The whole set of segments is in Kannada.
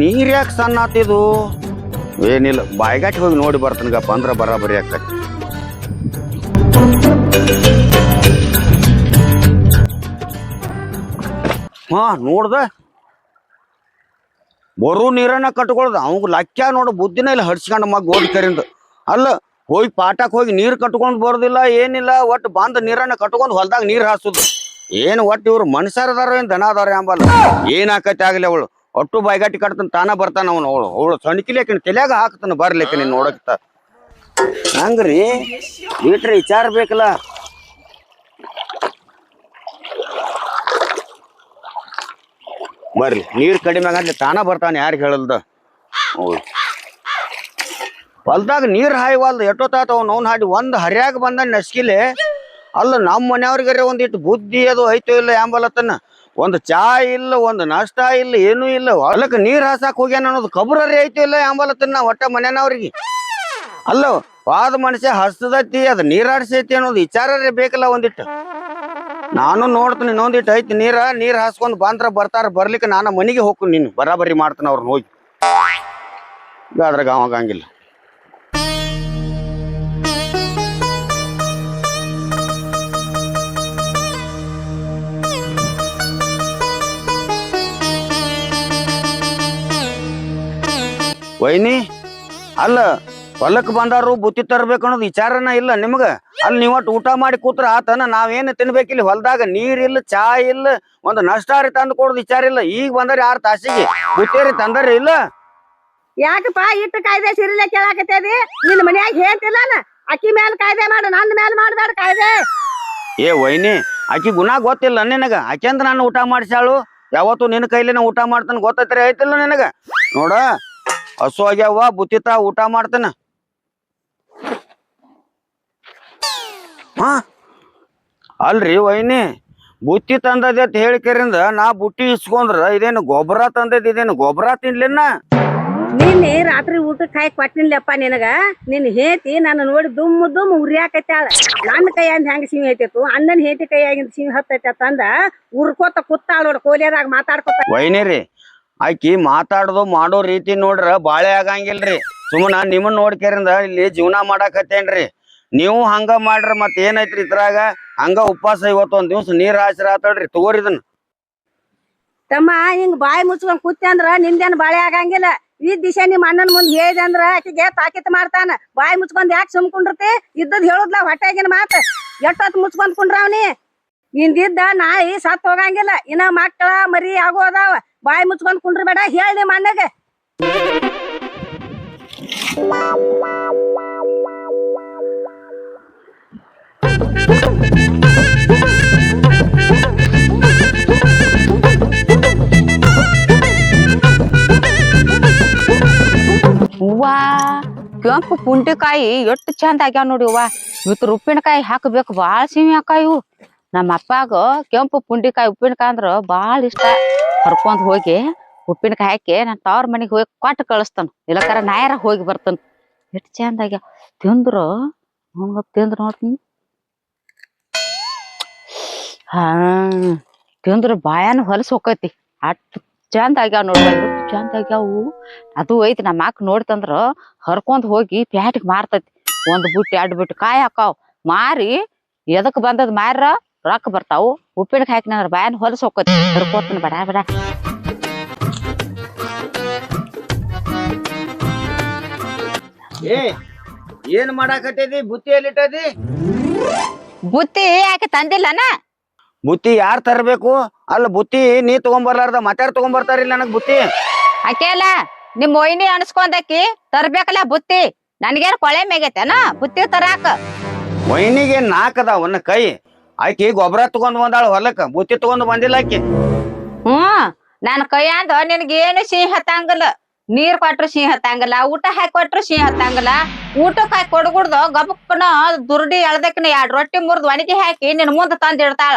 ನೀರ್ ಯಾಕೆ ಸಣ್ಣ ಆತಿದು ಏನಿಲ್ಲ ಬಾಯ್ಗಾಟಿ ಹೋಗಿ ನೋಡಿ ಬರ್ತನಗಪ್ಪ ಅಂದ್ರ ಬರಾಬರಿ ಆಕತಿ ಹಾ, ನೋಡ್ದ. ಬರೋ ನೀರನ್ನ ಕಟ್ಕೊಳ್ದ. ಅವಂಗ ಲಕ್ಕ ನೋಡು, ಬುದ್ಧಿನ ಇಲ್ಲ ಹಡ್ಸ್ಕೊಂಡು ಮಗ ಓದ್ಕರಿಂದ ಅಲ್ಲ, ಹೋಗಿ ಪಾಟಕ್ ಹೋಗಿ ನೀರ್ ಕಟ್ಕೊಂಡು ಬರೋದಿಲ್ಲ, ಏನಿಲ್ಲ ಒಟ್ಟು ಬಂದ ನೀರನ್ನ ಕಟ್ಕೊಂಡು ಹೊಲ್ದಾಗ ನೀರ್ ಹಾಸುದು. ಏನ್ ಒಟ್ಟು ಇವ್ರು ಮನುಷ್ಯರದಾರ ಏನ್ ದನ ಅದಾರ ಎಂಬಲ್ಲ. ಏನ್ ಆಕತಿ ಆಗ್ಲಿ ಅವಳು. ಒಟ್ಟು ಬಾಯ್ಗಾಟಿ ಕಟ್ತಾನ ತಾನ ಬರ್ತಾನ ಅವನು. ಅವಳು ಅವಳು ಸಣ್ಕಿಲೇಕಿನ ತಲೆಯಾಗ ಹಾಕ್ತಾನ ಬರ್ಲಿಕ್ಕೆ ನೀನ್ ನೋಡಕ್ತ. ಹಂಗ್ರಿ? ಬಿಟ್ರಿ ವಿಚಾರ ಬೇಕಲ್ಲ? ಬರ್ಲಿ ನೀರು ಕಡಿಮೆ ಆಗಂತ ತಾನ ಬರ್ತಾನೆ ಯಾರಿಗೆ ಹೇಳಲ್ದ? ಹೌದು. ಹೊಲ್ದಾಗ ನೀರ್ ಎಟ್ಟೋ ತಾತ ಅವ್ನು ಅವ್ನು ಹಾಡಿ ಒಂದು ಹರ್ಯಾಗ ಬಂದ ನಸ್ಕಿಲೆ. ಅಲ್ಲ ನಮ್ಮ ಮನೆಯವ್ರಿಗರೆ ಒಂದಿಟ್ಟು ಬುದ್ಧಿ ಅದು ಐತೋ ಇಲ್ಲ ಎಂಬಲತ್ತನ ಒಂದು ಚಾ ಇಲ್ಲ, ಒಂದು ನಾಷ್ಟ ಇಲ್ಲ, ಏನೂ ಇಲ್ಲ. ಹೊಲಕ್ಕೆ ನೀರ್ ಹಾಸಾಕ್ ಹೋಗ್ಯಾನ ಅನ್ನೋದು ಕಬ್ರರಿ ಐತಿ ಇಲ್ಲ ಎಂಬಲತ್ತನ ಒಟ್ಟ ಮನೆಯವ್ರಿಗೆ. ಅಲ್ಲೋ, ವಾದ ಮನುಷ್ಯ ಹಸ್ತದತಿ ಅದು ನೀರಾಡ್ಸೈತಿ ಅನ್ನೋದು ವಿಚಾರರೇ ಬೇಕಲ್ಲ ಒಂದಿಟ್ಟು. ನಾನು ನೋಡ್ತೀನಿ, ಇನ್ನೊಂದಿಟ್ಟು ಐತಿ ನೀರ, ನೀರ್ ಹಾಸ್ಕೊಂಡ್ ಬಂದ್ರ ಬರ್ತಾರ, ಬರ್ಲಿಕ್ಕೆ ನಾನು ಮನೆಗೆ ಹೋಗ್ತೀನಿ, ನೀನು ಬರಾಬರಿ ಮಾಡ್ತಾನ ಅವ್ರನ್ನ ಹೋಗಿ. ಅದ್ರಾಗ ಅವಾಗ ವೈನಿ ಅಲ್ಲ ಹೊಲಕ್ ಬಂದಾರು ಬುತ್ತಿ ತರ್ಬೇಕು ಅನ್ನೋದು ವಿಚಾರನ ಇಲ್ಲ ನಿಮ್ಗ. ಅಲ್ಲಿ ನೀವ್ ಒಟ್ಟು ಊಟ ಮಾಡಿ ಕೂತ್ರ ಆತನ ನಾವೇನು ತಿನ್ಬೇಕಿಲ್ಲ ಹೊಲ್ದಾಗ ನೀರ್ ಇಲ್ಲ ಚಾ ಇಲ್ಲ ಒಂದು ನಷ್ಟಾರಿ ತಂದು ಕೊಡೋದು ವಿಚಾರ ಇಲ್ಲ. ಈಗ ಬಂದಾರ ಯಾರ ತಾಸಿಗೆ ಬುತ್ತೇರಿ ತಂದಾರ ಇಲ್ಲ? ಯಾಕಪ್ಪ ಇಟ್ಟು ಕಾಯ್ದೆ ಸಿರಿಲೆ ಕೇಳಾಕತ್ತೇದಿ? ನಿನ್ ಮನ್ಯಾಗ ಹೇಳ್ತಿಲ್ಲ ಅಕ್ಕಿ ಮ್ಯಾಲ ಕಾಯ್ದೆ ಮಾಡು ನಂದ ಮ್ಯಾಲ ಮಾಡಬೇಡ ಕಾಯ್ದೆ. ಏ ವೈನಿ ಆಕಿ ಗುಣ ಗೊತ್ತಿಲ್ಲ ನಿನಗ. ಆಕೆಂದ ನಾನು ಊಟ ಮಾಡಿಸಾಳು ಯಾವತ್ತು ನಿನ್ನ ಕೈಲಿನ ಊಟ ಮಾಡ್ತಾನೆ ಗೊತ್ತೈತ್ರಿ ಐತಿಲ್ಲ ನಿನಗ? ನೋಡ ಹಸು ಆಗ್ಯಾವ ಬುತ್ತಿತ ಊಟ ಮಾಡ್ತಾನ. ಹಾ? ಅಲ್ರಿ ವೈನಿ ಬುತ್ತಿ ತಂದದ ಅಂತ ಹೇಳಿಕರಿಂದ ನಾ ಬುಟ್ಟಿ ಇಸ್ಕೊಂಡ್ರ ಇದೇನು ಗೊಬ್ಬರ ತಂದದ ಇದೇನು ಗೊಬ್ಬರ ತಿನ್ಲಿನ್ನ? ನಿನ್ನೆ ರಾತ್ರಿ ಊಟಕ್ಕೆ ಕಾಯಿ ಕೊಟ್ಟಿನ್ಲಪ್ಪ ನಿನಗ. ನಿನ್ನ ಹೇತಿ ನಾನು ನೋಡಿ ದುಮ್ ದುಮ್ ಉರಿಯಾಕೈತಾಳ ನನ್ನ ಕೈಯಿಂದ ಹೆಂಗ ಸಿಂಹ ಐತಿತ್ತು ಅಣ್ಣನ ಹೇತಿ ಕೈಯಾಗಿಂದ ಸಿಂಗ್ ಹತ್ತೈತೆ ತಂದ ಉರ್ಕೋತ ಕುತ್ತಾಳ ನೋಡ್ ಕೋಲಿಯದಾಗ ಮಾತಾಡ್ಕೋತ. ವೈನಿರಿ ಆಕಿ ಮಾತಾಡೋದು ಮಾಡೋ ರೀತಿ ನೋಡ್ರ ಬಾಳೆ ಆಗಂಗಿಲ್ರಿ. ಸುಮ್ಮನ ನಿಮ್ಮನ್ನ ನೋಡ್ಕೇರಿಂದ ಇಲ್ಲಿ ಜೀವನ ಮಾಡಾಕತ್ತೇನ್ರಿ. ನೀವು ಹಂಗ ಮಾಡ್ರ ಮತ್ ಏನೈತ್ರಿ ಇದ್ರಾಗ? ಹಂಗ ಉಪವಾಸ ಇವತ್ತೊಂದ್ ದಿವ್ಸ ನೀರ್ ಹಾಸಿರ ಆತಳ್ರಿ. ತಗೋರಿ ಇದನ್ನ. ತಮ್ಮ, ಹಿಂಗ್ ಬಾಯಿ ಮುಚ್ಕೊಂಡ್ ಕೂತೆ ಅಂದ್ರ ನಿಂದೇನ್ ಬಾಳೆ ಆಗಂಗಿಲ್ಲ. ಈ ದಿಶೆ ನಿಮ್ ಅಣ್ಣನ ಮುಂದ್ ಹೇಳಿದೆ ಅಂದ್ರ ಆಕಿಗೆ ತಾಕಿತ್ ಮಾಡ್ತಾನ. ಬಾಯಿ ಮುಚ್ಕೊಂಡ್ ಯಾಕೆ ಸುಮ್ಕೊಂಡಿರ್ತಿ ಇದ್ದದ್ ಹೇಳುದ್ಲ ಹೊಟ್ಟೆಗಿನ ಮಾತ್. ಎಷ್ಟೊತ್ ಮುಚ್ಕೊಂಡ್ ಕುಂಡ್ರಾವ್ನಿ ಇಂದಿದ್ದ ನಾಯಿ ಸತ್ ಹೋಗಂಗಿಲ್ಲ. ಇನ್ನ ಮಕ್ಕಳ ಮರಿ ಆಗೋ ಅದಾವ. ಬಾಯಿ ಮುಚ್ಕೊಂಡ್ ಕುಂಡ್ರಬೇಡ ಹೇಳಿ ನಿಮ್ ಅಣ್ಣಗೆ ಹೂವಾ ಕೆಂಪು ಪುಂಡಿಕಾಯಿ ಎಷ್ಟು ಚಂದ ಆಗ್ಯಾವ ನೋಡಿ ಹೂವ ಇವತ್ತು ಉಪ್ಪಿನಕಾಯಿ ಹಾಕಬೇಕು ಭಾಳ ಸಿಹಿ ಅಕ್ಕ ಇವು ನಮ್ಮ ಅಪ್ಪಾಗ ಕೆಂಪು ಪುಂಡಿಕಾಯಿ ಉಪ್ಪಿನಕಾಯಿ ಅಂದ್ರ ಬಹಳ ಇಷ್ಟ. ಹರ್ಕೊಂಡ್ ಹೋಗಿ ಉಪ್ಪಿನಕಾಯಿ ಹಾಕಿ ನಾನು ತವ್ರ ಮನೆಗೆ ಹೋಗಿ ಕೊಟ್ಟು ಕಳಿಸ್ತಾನ. ಇಲ್ಲಕರ ನಾಯರ ಹೋಗಿ ಬರ್ತಾನ. ಎಷ್ಟು ಚಂದ ಆಗ್ಯಾವ. ತಿಂದ್ರು ಹಂಗ ತಿಂದ್ರು ನೋಡ್ತೀನಿ. ಹಾ, ತಿಂದ್ರ ಬಾಯಾನ ಹೊಲಸ್ ಹೋಕೈತಿ. ಅಷ್ಟು ಚಂದ ಆಗ್ಯಾವ ನೋಡ್ರಿ ಚಂದ ಆಗ್ಯಾವು. ಅದು ಐತಿ ನಮ್ಮ ಅಕ್ಕ ನೋಡ್ತಂದ್ರ ಹರ್ಕೊಂಡ್ ಹೋಗಿ ಪ್ಯಾಟಿಗೆ ಮಾರ್ತೈತಿ. ಒಂದ್ ಬುಟ್ಟಿ, ಎರಡು ಬುಟ್ಟಿ ಕಾಯಿ ಹಾಕಾವ್. ಮಾರಿ ಎದಕ್ ಬಂದದ್ ಮಾರ ರೊಕ್ಕ ಬರ್ತಾವು ಉಪ್ಪಿನಕಾಯಿ ಹಾಕಿನಂದ್ರ ಬಾಯನ್ ಹೊಲಸ ಹರ್ಕೋತನ ಬಡ ಬಡ. ಏ ಏನ್ ಮಾಡಾಕತ್ತೈತಿ ಬುತ್ತಿ ಎಲ್ಲಿಟ್ಟದಿ ಬುತ್ತಿ ಯಾಕೆ ತಂದಿಲ್ಲನ? ಬುತ್ತಿ ಯಾರ್ ತರಬೇಕು? ಅಲ್ಲ ಬುತ್ತಿ ನೀ ತಗೊಂಬರ್ಲಾರ್ದ ಮತ್ತಾರ ತಗೊಂಬರ್ತಾರಿಲ್ಲ ನನಗ್ ಬುತ್ತಿ? ಅಕೇಲ ನಿಮ್ ಮೊಯ್ನಿ ಅನ್ಸ್ಕೊಂಡಕ್ಕಿ ತರ್ಬೇಕಲ್ಲ ಬುತ್ತಿ. ನನ್ಗೇನು ಕೊಳೆ ಮೇಗೈತೆನ? ಬುತ್ತಿ ತರಾಕ. ವೈನಿಗೆ ನಾಲ್ಕದ ಕೈ. ಆಕಿ ಗೊಬ್ಬರ ತಗೊಂಡ್ ಬಂದಾಳ ಹೊಲಕ್ಕ ಬುತ್ತಿ ತಗೊಂಡ್ ಬಂದಿಲ್ಲ ಆಕಿ. ಹ್ಮ್ ನನ್ ಕೈಯಂದ ನಿನ್ಗೇನು ಸಿಹಿ ಹತ್ತಂಗಿಲ್ಲ. ನೀರ್ ಕೊಟ್ರು ಸಿಹಿ ಹತ್ತಂಗಲ್ಲ, ಊಟ ಹಾಕಿ ಕೊಟ್ರು ಸಿಹಿ ಹತ್ತಂಗಿಲ್ಲ. ಊಟಕ್ ಹಾಕಿ ಕೊಡ್ಗುಡ್ದು ಗಬಕ್ಕನ ದುರ್ಡಿ ಎಳ್ದಕ್ಕನ ಎರಡ್ ರೊಟ್ಟಿ ಮುರ್ದ್ ಒಣಗಿ ಹಾಕಿ ನಿನ್ ಮುಂದ ತಂದ್ ಇಡ್ತಾಳ.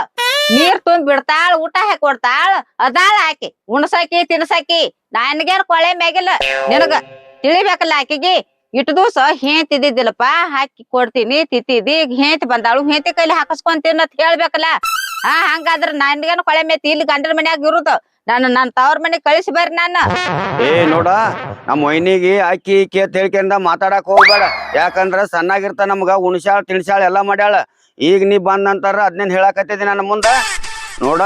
ನೀರ್ ತುಂಬ ಬಿಡ್ತಾಳ ಊಟ ಹಾಕಿ ಕೊಡ್ತಾಳ, ಅದಾಳ ಆಕಿ. ಉಣಸಾಕಿ, ತಿನ್ಸಾಕಿ, ನನ್ಗೇನ್ ಕೊಳೆ ಮ್ಯಾಗಿಲ್ಲ. ನಿನಗ ತಿಳಿಬೇಕಲ್ಲ ಆಕಿಗೆ? ಇಟ್ಟು ದಿವಸ ಹೆಂತ ಇದ್ದಿದ್ದಿಲ್ಲಪ್ಪ, ಹಾಕಿ ಕೊಡ್ತೀನಿ ತಿತ್ತಿದಿ ಹೇಂತ್ ಬಂದಾಳು ಹೆಂತಿ ಕೈಲಿ ಹಾಕಸ್ಕೊಂತೀನಿ ಅಂತ ಹೇಳ್ಬೇಕಲ್ಲ. ಹಾ, ಹಂಗಾದ್ರ ನನ್ಗೇನು ಕೊಳೆ ಮೇತಿ, ಇಲ್ಲಿ ಗಂಡನ ಮನ್ಯಾಗ ಇರುದು. ನಾನು ನನ್ನ ತವ್ರ ಮನೆ ಕಳಿಸಿ ಬರ್ರಿ ನಾನು. ಏ, ನೋಡ, ನಮ್ಮ ಮೈನಿಗೆ ಆಕಿ, ಈಕಿ ಅಂತ ಹೇಳ್ಕೊಂಡ ಮಾತಾಡಕ್ ಹೋಗ್ಬೇಡ. ಯಾಕಂದ್ರ ಸಣ್ಣಾಗಿರ್ತ ನಮ್ಗ ಉಣಸಾಳ್ ತಿಳ್ಸಾಳ ಎಲ್ಲಾ ಮಾಡ್ಯಾಳ. ಈಗ ನೀ ಬಂದ್ ಅಂತಾರ ಅದ್ನೇನ್ ಹೇಳಕತ್ತಿದಿ ನನ್ನ ಮುಂದ? ನೋಡ,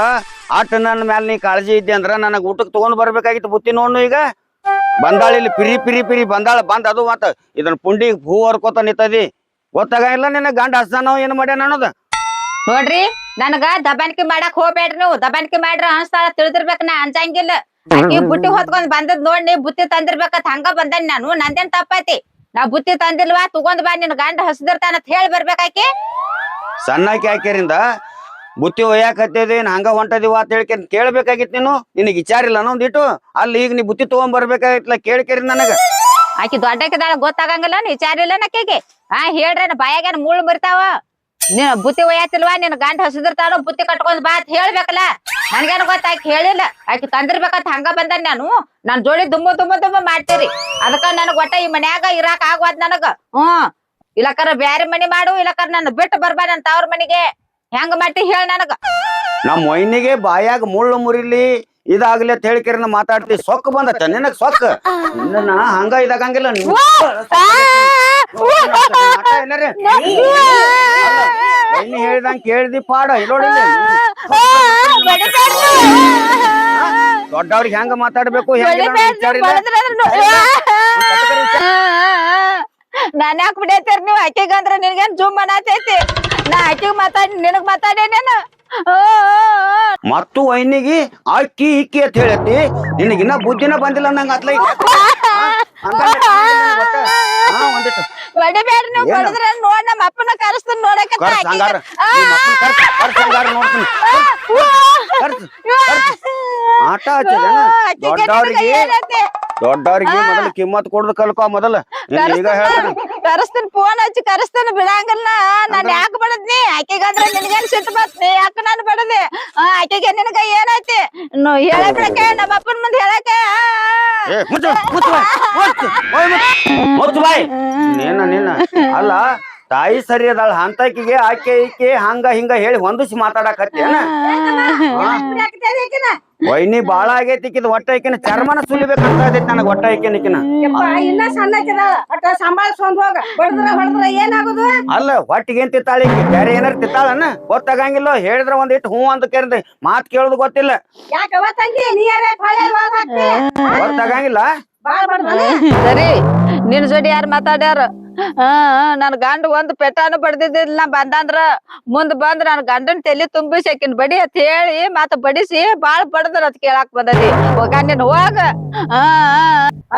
ಅಟ್ ನನ್ನ ಮ್ಯಾಲ ನೀ ಕಾಳಜಿ ಇದ್ದೆ ಅಂದ್ರ ನನಗ್ ಊಟಕ್ ತಗೊಂಡ್ ಬರ್ಬೇಕಾಗಿತ್ತು ಬುತ್ತಿ ನೋಡ್ನು ಈಗ. ಬಂದಾಳ ಇಲ್ಲಿ ಪಿರಿ ಪಿರಿ ಪಿರಿ ಬಂದಾಳ ಬಂದ್ ಅದು ಮತ್ತ ಇದನ್ನ ಪುಂಡಿ ಹೂ ಹರ್ಕೋತ ನಿಂತದಿ. ಗೊತ್ತಾಗಿಲ್ಲ ನಿನ್ನ ಗಂಡ ಹಸ್ತಾನೋ ಏನ್ ಮಾಡ್ಯಾನ ಅನ್ನೋದು? ನೋಡ್ರಿ ನನಗ ದಬಾನಿಕೆ ಮಾಡಕ್ ಹೋಗ್ಬೇಡ್ರಿ ನೀವು. ದಬಾನಿಕೆ ಮಾಡ್ರಿ ಅನ್ಸ್ತಾಳ ತಿಳಿದಿರ್ಬೇಕ ನಾ ಅಂಜಂಗಿಲ್ಲ. ಆಕಿ ಬುಟ್ಟಿ ಹೊತ್ಕೊಂಡ್ ಬಂದದ್ ನೋಡ್ ನೀ ಬುತ್ತಿ ತಂದಿರ್ಬೇಕ ಹಂಗ ಬಂದನ್ ನಾನು. ನಂದೇನ್ ತಪ್ಪೈತಿ? ನಾ ಬುತ್ತಿ ತಂದಿಲ್ವಾ? ತಗೊಂಡ್ ಬಾ ನಿನ್ ಗಂಡ ಹಸ್ದಿರ್ತಾನ ಅಂತ ಹೇಳಿ ಬರ್ಬೇಕಾಕಿ ಸಣ್ಣಾಕಿ ಹಾಕ್ಯರಿಂದ ಬುತ್ತಿ ಒಯ್ಯಾಕತ್ತೇದಿ ಹಂಗ ಹೊಂಟದಿವ ಅಂತ ಹೇಳಿ ಕೇಳ್ಬೇಕಾಗಿತ್ತು ನೀನು? ನಿನಗೆ ವಿಚಾರ ಇಲ್ಲ ಅಲ್ಲಿ ಈಗ ನೀ ಬುತ್ತಿ ತಗೊಂಡ್ ಬರ್ಬೇಕಾಗಿತ್ತಲ್ಲ ಕೇಳ್ಕೇರಿ ನನಗ. ಆಕಿ ದೊಡ್ಡಕಿದಾಳ ಗೊತ್ತಾಗಂಗಿಲ್ಲ ವಿಚಾರ ಇಲ್ಲ ನಕ್ಕಿಗೆ ಹಾ, ಹೇಳ್ರಿ ಬಾಯಾಗ ಮುಳ್ಳು ಬರ್ತಾವ ನೀನ್ ಬುತ್ತಿ ಒಯ್ಯಾತಿಲ್ವಾ, ನಿನ್ ಗಂಡ ಹಸಿದಿರ್ತಾನೋ, ಬುತ್ತಿ ಕಟ್ಕೊಂಡ್ ಬಾ ಅಂತ ಹೇಳ್ಬೇಕಲ್ಲ. ನನ್ಗೇನು ಗೊತ್ತ ಆಕಿ ಹೇಳಿಲ್ಲ. ಆಕಿ ತಂದಿರ್ಬೇಕಂತ ಹಂಗ ಬಂದ ನಾನು. ನನ್ ಜೋಡಿ ದುಮ್ಮ ದುಮ್ಮ ದುಮ್ಮ ಮಾಡ್ತೀರಿ. ಅದಕ್ಕ ನನಗ್ ಒಟ್ಟ ಈ ಮನ್ಯಾಗ ಇರಾಕ್ ಆಗ್ವಾದ್ ನನಗ. ಹ್ಮ್. ಇಲ್ಲಕರ ಬ್ಯಾರೆ ಮನಿ ಮಾಡು, ಇಲ್ಲಕರ ನನ್ನ ಬಿಟ್ಟು ಬರ್ಬಾ ನನ್ ತವ್ರ ಮನಿಗೆ. ಹೆಂಗ್ ಮಾಡ್ತಿ ಹೇಳ ನನಗ. ನಮ್ಮ ಮೊಯ್ನಿಗೆ ಬಾಯಾಗ ಮುಳ್ಳು ಮುರಿಲಿ ಇದಾಗ್ಲಿ ಅಂತ ಮಾತಾಡ್ತೀ ಮಾತಾಡ್ತಿ. ಸೊಕ್ಕ ಬಂದತ್ತ ನಿನಗ್ ಸೊಕ್ಕ? ನಿನ್ನ ಹಂಗ ಇದಾಗಂಗಿಲ್ಲ. ನೀನು. ಹೇಳ್ದಂಗ ಕೇಳ್ದಿ ಪಾಡ. ಇಲ್ಲೋಡಿಲ್ಲ ದೊಡ್ಡವ್ರಿಗೆ ಹೆಂಗ ಮಾತಾಡ್ಬೇಕು. ನಾನ್ ಯಾಕೆ ಅಂದ್ರೆ ನೀವು? ಆಕಿಗಂದ್ರ ನಿನಗೇನ್ ಜೂಮ್ ಅನ್ನತೈತಿ ನಾ ಆಕಿಗ್ ಮಾತಾಡಿ ನಿನಗ್ ಮಾತಾಡೇನೇನು ಮತ್ತು ವೈನಿಗೆ ಅಕ್ಕಿ ಇಕ್ಕಿ ಅಂತ ಹೇಳತಿ ನಿನಗಿನ್ನ ಬುದ್ಧಿನ ಬಂದಿಲ್ಲ ನಂಗ ಅತ್ಲ ಹೊಡಿಬೇಡ್ರಿ ನೀವು ಏನು? ಹೊಡೆದ್ರ ನೋಡ್ ನಮ್ಮ ಅಪ್ಪನ ಕರೆಸ್ತಾನ ಕರ್ಸ್ ಆಟ ದೊಡ್ಡವ್ರಿಗೆ ದೊಡ್ಡವ್ರಿಗೆ ಮೊದಲು ಕಿಮ್ಮತ್ ಕೊಡುದು ಕಲ್ಕೊ ಮೊದಲು ನಿನ್ ಈಗ ಹೇಳ್ತಾನೆ ಕರೆಸ್ತಾನ ಫೋನ್ ಹಚ್ಚಿ ಕರೆಸ್ತಾನ ಬಿಡಂಗಲ್ಲ ನಾನ್ ಯಾಕೆ ಬಡದ್ನಿ ಆಕೆಗಂದ್ರ ನಿನಗೇನು ಸಿಟ್ಟು ಬತ್ನಿ ಯಾಕ ನಾನು ಬಡದೆ ಆಕೆಗೆ ನಿನಗ ಏನೈತಿ ಹೇಳ ಬಿಡಕ್ಕೆ ನಮ್ಮ ಅಪ್ಪನ ಮುಂದೆ ಹೇಳಕ್ಕೆ ಅಲ್ಲ ತಾಯಿ ಸರಿ ಅದಾಳ ಹಂತಕಿಗೆ ಆಕೆ ಈಕೆ ಹಂಗ ಹಿಂಗ ಹೇಳಿ ಹೊಂದಿಸಿ ಮಾತಾಡಕತ್ತೇನ ವೈನಿ ಬಾಳ ಆಗೈತಿ ಇಕ್ಕಿದ ಒಟ್ಟ ಐಕಿನ ಚರ್ಮನ ಸುಲಿಬೇಕಂತ ಐತಿ ನನಗ್ ಹೊಟ್ಟ ಐಕಿನ ಈಕಿನ ಇನ್ನ ಸಣ್ಣಕ್ಕಿದಾಳ ಅಟ್ಟ ಸಂಭಾಳಿಸ್ಕೊಂಡ್ ಹೋಗ ಬಡದ್ರ ಹೊಡೆದ್ರ ಏನಾಗುದು ಅಲ್ಲ ಹೊಟ್ಟಿಗೆ ಏನ್ ತಿತ್ತಾಳ ಈಕಿ ಬೇರೆ ಏನಾರ ತಿತ್ತಾಳನ ಗೊತ್ತಾಗಂಗಿಲ್ಲ ಹೇಳಿದ್ರ ಒಂದ್ ಇಟ್ಟು ಹ್ಞೂ ಅಂತ ಕೇಳಿದ್ರೆ ಮಾತ್ ಕೇಳೋದು ಗೊತ್ತಿಲ್ಲ ಯಾಕವ ತಂಗಿ ಗೊತ್ತಾಗಂಗಿಲ್ಲ ಸರಿ ನಿನ್ ಜೋಡಿ ಯಾರು ಮಾತಾಡ್ಯಾರ ಹಾ ನನ್ ಗಂಡ ಒಂದ್ ಪೆಟ್ಟಾನು ಬಡ್ದಿದ್ದಿಲ್ಲ ನಾ ಬಂದಂದ್ರ ಮುಂದ್ ಬಂದ್ ನನ್ ಗಂಡನ್ ತಲಿ ತುಂಬಿಸಿ ಆಕಿನ್ ಬಡಿ ಅಂತ ಹೇಳಿ ಮತ್ತ ಬಡಿಸಿ ಬಾಳ್ ಬಡದ್ರ ಅದ್ ಕೇಳಾಕ್ ಬಂದದಿ. ಹೋಗ ನೀನ್ ಹೋಗ. ಹಾ